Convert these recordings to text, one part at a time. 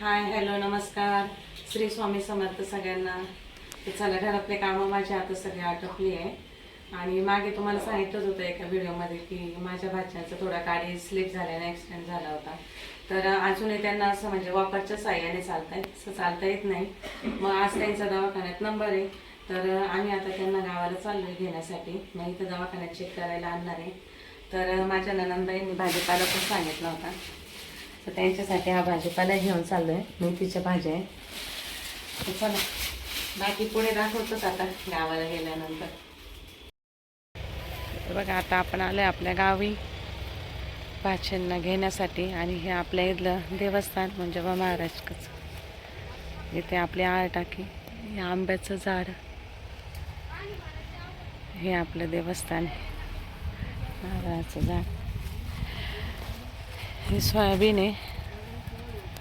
Hi hello नमस्कार. श्री स्वामी समर्थ सगळ्यांना. ते चला घरातले कामं माझ्या आता सगळी आटोपली आहे. आणि मागे तुम्हाला सांगितलंच होतं एका व्हिडिओमध्ये की माझ्या भाच्याचा थोडा गाडी स्लिप झाल्याने ॲक्सिडेंट झाला होता. तर अजूनही त्यांना असं म्हणजे वॉकरच्या साह्याने चालता येत असं चालता येत नाही. मग आज त्यांचा दवाखान्यात नंबर आहे. तर आम्ही आता त्यांना गावाला चाललोय घेण्यासाठी. मग इथं दवाखान्यात चेक करायला आणणार आहे. तर माझ्या ननंदबाईंनी भाजीपाला पण सांगितला होता. तर त्यांच्यासाठी हा भाजीपाला घेऊन आहे मेथीच्या भाज्या आहे. चला बाकी पुढे दाखवतोच आता गावाला गेल्यानंतर. तर बघा आता आपण आलो आहे आपल्या गावी भाच्यांना घेण्यासाठी आणि हे आपल्या इथलं देवस्थान म्हणजे बा महाराजकच. इथे आपली आळ टाकी हे आंब्याचं झाड. हे आपलं देवस्थान आहे. नारळाचं झाड. हे सोयाबीन आहे.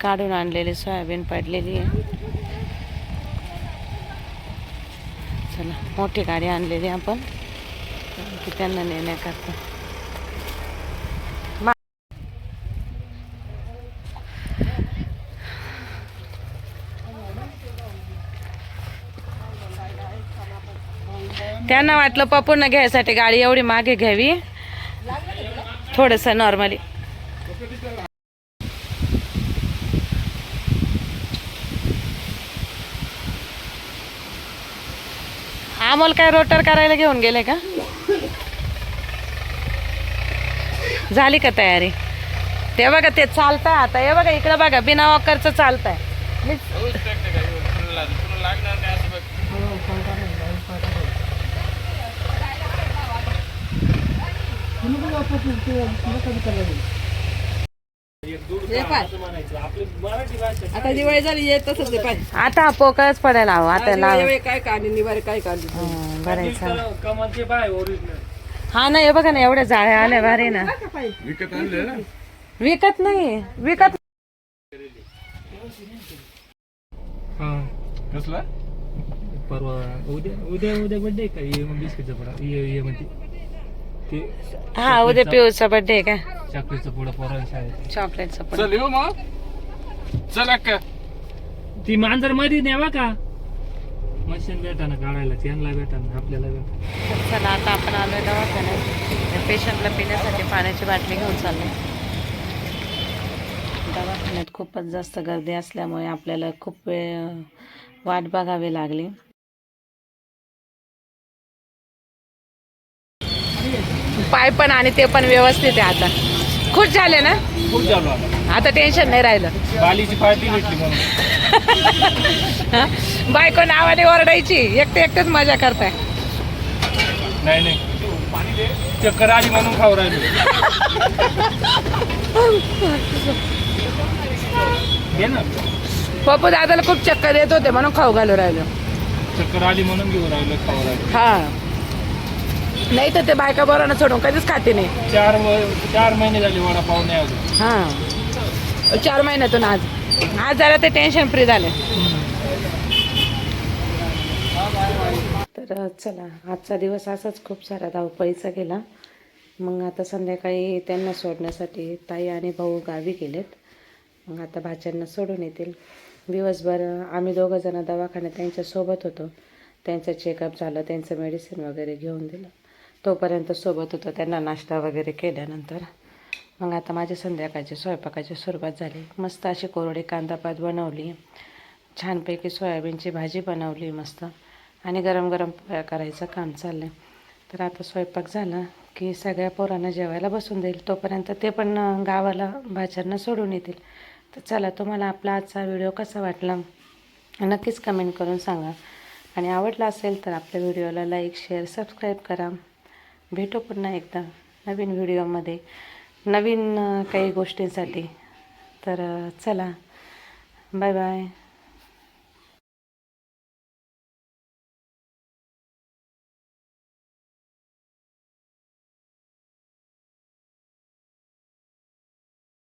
काढून आणलेली सोयाबीन पडलेली आहे. चला मोठी गाडी आणलेली आपण. की त्यांना नेण्याकरता त्यांना वाटलं पप्पूंना घ्यायसाठी गाडी एवढी मागे घ्यावी. थोडंसं नॉर्मली अमोल काय रोटर करायला घेऊन गेले का? झाली का तयारी? ते बघा ते चालतंय आता. हे बघा इकडे बघा बिना वॉकरचं चालतंय. मी- आता दिवाळी झाली येत तसंच आहे पाय. आता पोकळच पडायला हवं आता लाव. दिवाळी काय काढली निवारी काय काढली? हं, बरं आहे, चालेल. कमालचे पाय ओरिजिनल हा ना हे बघा ना एवढ्या जाळ्या आल्या भारी ना. विकत आणले ना? विकत नाही विकत हा. कसला? परवा उद्या उद्या उद्या बड्डे का? ये मग बिस्किटचा पुडा ये ये म्हणते. ते हा उद्या पिऊचा बर्थडे आहे का? चॉकलेटचा पुडा पोरांच्या शाळेत. चॉकलेटचा पण चल येऊ मग. चल अक्का. ती मांजरमध्ये नेवा का? मशीन भेटा ना काढायला त्यांना भेटा ना आपल्याला भेटा तर चला आता आपण आलोय दवाखान्यात. पेशंटला पिण्यासाठी पाण्याची बाटली घेऊन चाललोय. दवाखान्यात खूपच जास्त गर्दी असल्यामुळे आपल्याला खूप वेळ वाट बघावी लागली. पाय पण आणि ते पण व्यवस्थित आहे आता. खुश झाले ना? खूप झालो आता. आता टेन्शन नाही राहिलं. बालीची पार्टी भेटली म्हणून. बायको नावाने ओरडायची. एकटे एकटेच मजा करताय. नाही नाही. चक्कर आली म्हणून खाऊ राहिलो. घे ना. पप्पू दादाला खूप चक्कर देत होते म्हणून खाऊ घालू राहिलो. चक्कर आली म्हणून घेऊ राहिलो खाऊ राहिलो. हा. नाही तर ते बायका बरोबर सोडून कधीच खाते नाही. चार व- चार महिने झाले वडापाव नाही अजून. हा. चार महिन्यातून आज. आज जरा ते टेन्शन फ्री झाले. तर चला आजचा दिवस असाच खूप सारा धावपळीचा गेला. मग आता संध्याकाळी त्यांना सोडण्यासाठी ताई आणि भाऊ गावी गेलेत. मग आता भाच्यांना सोडून येतील. दिवसभर आम्ही दोघं जण दवाखान्यात त्यांच्यासोबत होतो. त्यांचं चेकअप झालं त्यांचं मेडिसिन वगैरे घेऊन दिलं. तोपर्यंत सोबत होतो त्यांना नाश्ता वगैरे केल्यानंतर. मग आता माझ्या संध्याकाळची स्वयंपाकाची सुरुवात झाली. मस्त अशी कोरडी कांदापात बनवली. छानपैकी सोयाबीनची भाजी बनवली मस्त. आणि गरम गरम पोळ्या करायचं काम चाललं तर आता स्वयंपाक झाला की सगळ्या पोरांना जेवायला बसून देईल. तोपर्यंत ते पण गावाला भाज्यांना सोडून येतील. तर चला तुम्हाला आपला आजचा व्हिडिओ कसा वाटला? नक्कीच कमेंट करून सांगा. आणि आवडला असेल तर आपल्या व्हिडिओला लाईक शेअर सबस्क्राईब करा. भेटू पुन्हा एकदा नवीन व्हिडिओमध्ये. नवीन काही गोष्टींसाठी. तर चला. Bye bye.